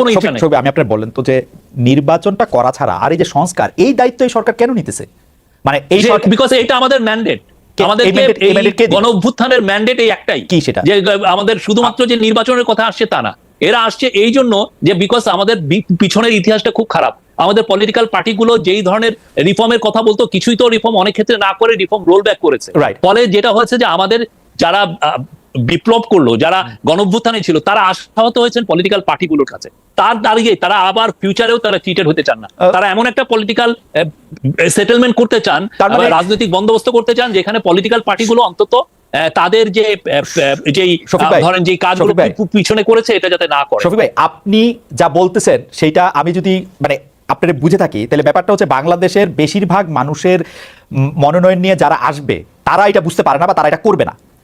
কোনো ইচ্ছা নেই। আমি আপনার বলেন তো যে নির্বাচনটা করা ছাড়া আর এই যে সংস্কার এই দায়িত্ব এই সরকার কেন নিতেছে? মানে এই বিকজ এটা আমাদের ম্যান্ডেট? গণ অভ্যুত্থানের ম্যান্ডেট এই একটাই। কি সেটা? যে আমাদের শুধুমাত্র যে নির্বাচনের কথা আসছে তা না। এরা আসছে এই জন্য যে বিকজ আমাদের পিছনের ইতিহাসটা খুব খারাপ। আমাদের পলিটিক্যাল পার্টিগুলো যেই ধরনের রিফর্মের কথা বলতো কিছুই তো রিফর্ম অনেক ক্ষেত্রে না করে রিফর্ম রোল ব্যাক করেছে. ফলে যেটা হয়েছে যে আমাদের যারা বিপ্লব করল যারা গণভ্যুত্থানে ছিল তারা আশাহত হয়েছেন পলিটিক্যাল পার্টিগুলোর কাছে। তার দাঁড়িয়ে তারা আবার ফিউচারেও তারা চিটেড হতে চান না। তারা এমন একটা পলিটিক্যাল সেটেলমেন্ট করতে চান তার মানে- রাজনৈতিক বন্দোবস্ত করতে চান যেখানে পলিটিক্যাল পার্টিগুলো অন্তত তাদের যে যেই ধরেন যে কাজগুলো পিছনে করেছে এটা যাতে না করে। শফিক ভাই আপনি যা বলতেছেন সেইটা আমি যদি মানে আপনারা বুঝে থাকি তাহলে ব্যাপারটা হচ্ছে বাংলাদেশের বেশিরভাগ মানুষের মনোনয়ন নিয়ে যারা আসবে তারা এটা বুঝতে পারে না বা তারা এটা করবে না।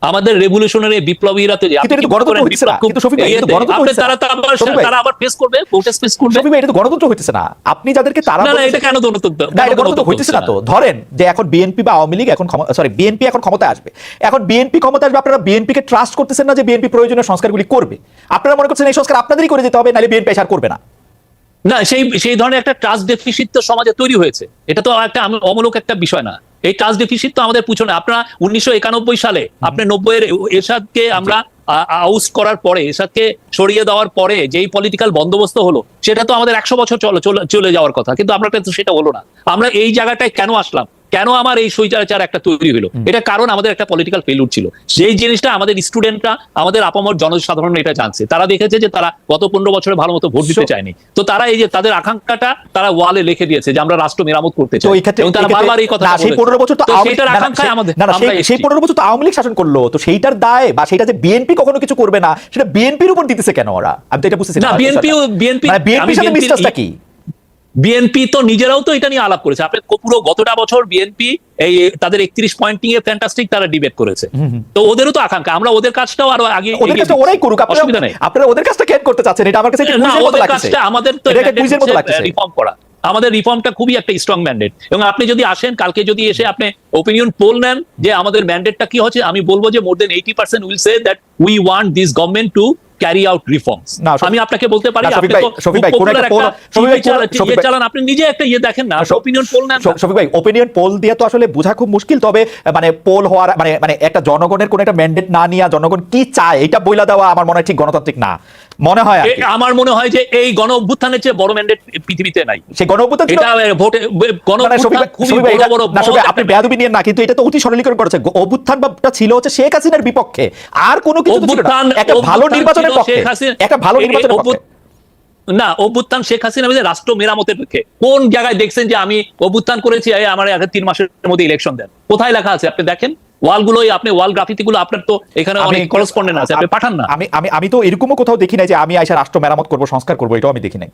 আমাদের রেভলিউশনারি বিপ্লবীরা তো গণতন্ত্র। তারা তারা আবার- ফেস করবে ভোটে ফেস করবে। এটা তো হইতেছে না। আপনি যাদেরকে তারা না না এটা কেন গণতন্ত্র না এটা গণতন্ত্র হইতেছে না। তো। ধরেন যে এখন বিএনপি বা আওয়ামী লীগ এখন সরি বিএনপি এখন ক্ষমতায় আসবে। এখন বিএনপি ক্ষমতা আসবে আপনারা বিএনপি কে ট্রাস্ট করতেছেন না যে বিএনপি প্রয়োজনীয় সংস্কারগুলি করবে। আপনারা মনে করছেন এই সংস্কার আপনাদেরই করে যেতে হবে নাহলে বিএনপি আর করবে না। না সেই সেই ধরনের একটা ট্রাস্ট ডেফিসিট তো সমাজে তৈরি হয়েছে। এটা তো একটা অমূলক একটা বিষয় না। এই ট্রাস্ট ডেফিসিট তো আমাদের পিছনে। আপনারা উনিশশো একানব্বই সালে আপনি নব্বই এর এরশাদকে আমরা আউস করার পরে এরশাদকে সরিয়ে দেওয়ার পরে যেই পলিটিক্যাল বন্দোবস্ত হলো সেটা তো আমাদের একশো বছর চলে চলে- যাওয়ার কথা। কিন্তু আমরা তো সেটা হলো না। আমরা এই জায়গাটায় কেন আসলাম? কেন আমার এই সৈচারাচার একটা তৈরি হলো? এটা কারণ আমাদের একটা পলিটিক্যাল ফেলুর ছিল। সেই জিনিসটা আমাদের স্টুডেন্টরা আমাদের আপামর জনসাধারণ এটা জানছে। তারা দেখেছে যে তারা গত পনেরো বছরে ভালো মতো ভোট দিতে চায়নি। তো তারা এই যে তাদের আকাঙ্ক্ষাটা তারা ওয়ালে লিখে দিয়েছে যে আমরা রাষ্ট্র মেরামত করতে চাই। এবং তারা বারবার এই কথা সেই পনেরো বছর তো সেটার আকাঙ্ক্ষায় সেই- আমাদের সেই- পনেরো বছর তো আওয়ামী লীগ শাসন করল তো সেইটার দায় বা সেটা যে বিএনপি কখনো কিছু করবে না সেটা বিএনপির উপর দিতেছে কেন ওরা? আমি তো এটা বুঝতেছি না বিএনপি বিএনপি বিএনপির সাথে মিসটাসটা কি? বিএনপি তো নিজেরাও তো এটা নিয়ে আলাপ করেছে। আপনি পুরো গতটা বছর বিএনপি এই তাদের একত্রিশ পয়েন্ট নিয়ে ফ্যান্টাস্টিক তারা ডিবেট করেছে। তো ওদেরও তো আকাঙ্ক্ষা। আমরা ওদের কাজটাও আরও আগে ওদের কাজটা ওরাই করুক। অসুবিধা নেই। আপনারা ওদের কাজটা কেন করতে চাচ্ছেন। এটা আমার কাছে না ওদের কাজটা আমাদের তো রিফর্ম করা। আমাদের রিফর্মটা খুবই একটা স্ট্রং ম্যান্ডেট এবং আপনি যদি আসেন কালকে যদি এসে আপনি ওপিনিয়ন পোল নেন যে আমাদের ম্যান্ডেটটা কি হচ্ছে আমি বলব যে more than eighty percent will say that we want this government to carry out reforms আমি আপনাকে বলতে পারি আপনি তো শফিক ভাই, কোন একটা poll- শফিক ভাই, চালান- শফিক ভাই- চালান আপনি নিজে একটা ইয়ে দেখেন না ওপিনিয়ন পোল না। শফিক ভাই ওপিনিয়ন পোল দিয়ে তো আসলে বোঝা খুব মুশকিল তবে মানে পোল হওয়ার মানে মানে একটা জনগণের কোন একটা ম্যান্ডেট না নিয়ে জনগণ কি চায় এটা বইলা দেওয়া আমার মনে হয় ঠিক গণতান্ত্রিক না মনে হয়। আমার মনে হয় যে এই গণ অভ্যুত্থানের চেয়ে বড় ম্যান্ডেট পৃথিবীতে নাই সেই গণ অভ্যুত্থান এটা ভোটে গণ মানে খুবই বড় বড় আপনি বেয়াদবি নিয়েন না কিন্তু এটা তো অতি সরলীকরণ করেছে অভ্যুত্থানটা ছিল হচ্ছে শেখ হাসিনার বিপক্ষে আর কোনো কিছু ছিল না। একটা ভালো অভ্যুত্থান নির্বাচনের পক্ষে শেখ হাসিনা- একটা ভালো নির্বাচনের পক্ষে। না অভ্যুত্থান শেখ হাসিনা রাষ্ট্র মেরামতের পক্ষে। কোন জায়গায় দেখছেন যে আমি অভ্যুত্থান করেছি আমার আগে তিন মাসের মধ্যে ইলেকশন দেন। কোথায় লেখা আছে? আপনি দেখেন ওয়ালগুলোই আপনি ওয়াল গ্রাফিতি আপনার তো এখানে অনেক করেসপন্ডেন্ট আছে আপনি পাঠান না। আমি আমি আমি তো এরকমও কোথাও দেখি নাই যে আমি আইসা রাষ্ট্র মেরামত করব সংস্কার করব এটাও আমি দেখি নাই।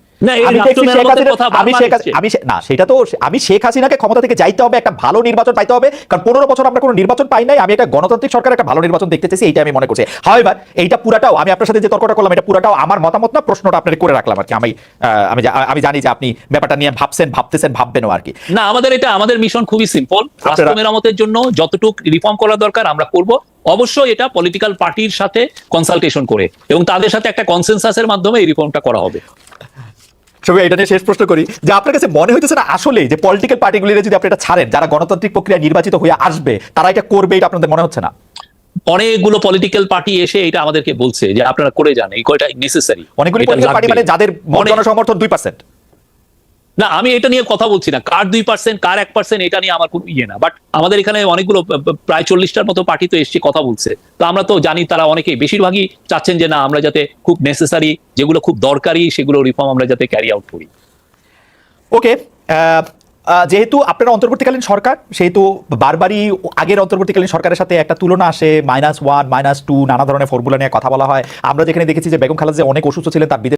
আমি শেখ মেরামতের হাসিনা- কথা আমি বারবার শেখ এসছে। আমি শে- না সেটা তো আমি শেখ হাসিনাকে ক্ষমতা থেকে যাইতে হবে একটা ভালো নির্বাচন পাইতে হবে কারণ পনেরো বছর আমরা কোনো নির্বাচন পাই নাই আমি একটা গণতান্ত্রিক সরকার একটা ভালো নির্বাচন দেখতে চাইছি এইটা আমি মনে করছি। হয় এইটা পুরাটাও আমি আপনার সাথে যে তর্কটা করলাম এটা পুরাটাও আমার মতামত না প্রশ্নটা আপনার করে রাখলাম আর কি। আমি আহ, আমি আমি জানি যে আপনি ব্যাপারটা নিয়ে ভাবছেন ভাবতেছেন ভাববেনও আর কি। না আমাদের এটা আমাদের মিশন খুবই সিম্পল রাষ্ট্র মেরামতের জন্য যতটুকু রিফর্ম করা দরকার আমরা করব। অবশ্যই এটা পলিটিক্যাল পার্টির সাথে কনসালটেশন করে এবং তাদের সাথে একটা কনসেনসাসের মাধ্যমে এই রিফর্মটা করা হবে। সবাই এটা নিয়ে শেষ প্রশ্ন করি। যে আপনার কাছে মনে হইতেছে না আসলে যে পলিটিক্যাল পার্টিগুলির যদি আপনি এটা ছাড়েন যারা গণতান্ত্রিক প্রক্রিয়া নির্বাচিত হয়ে আসবে তারা এটা করবে এটা আপনাদের মনে হচ্ছে না? অনেকগুলো পলিটিক্যাল পার্টি এসে এটা আমাদেরকে বলছে যে আপনারা করে যান এই কয়টা নেসেসারি অনেকগুলি পার্টি মানে যাদের জনসমর্থন দুই পার্সেন্ট না, আমি এটা নিয়ে কথা বলছি না। কার দুই পার্সেন্ট কার এক পার্সেন্ট এটা নিয়ে আমার কোনো ইয়ে না। বাট আমাদের এখানে অনেকগুলো প্রায় চল্লিশটার মতো পার্টি তো এসছে, কথা বলছে। তো আমরা তো জানি তারা অনেকেই, বেশিরভাগই চাচ্ছেন যে না, আমরা যাতে খুব নেসেসারি যেগুলো খুব দরকারি, সেগুলো রিফর্ম আমরা যাতে ক্যারি আউট করি। ওকে যেহেতু আপনারা অন্তর্বর্তীকালীন সরকার, সেহেতু বারবারই আগের অন্তর্বর্তীকালীন সরকারের সাথে একটা তুলনা আসে মাইনাস ওয়ান মাইনাস টু নানা ধরনের ফর্মুলা নিয়ে কথা বলা হয়। আমরা যেখানে দেখেছি যে বেগম খালেদা যে অনেক অসুস্থ ছিলেন, তার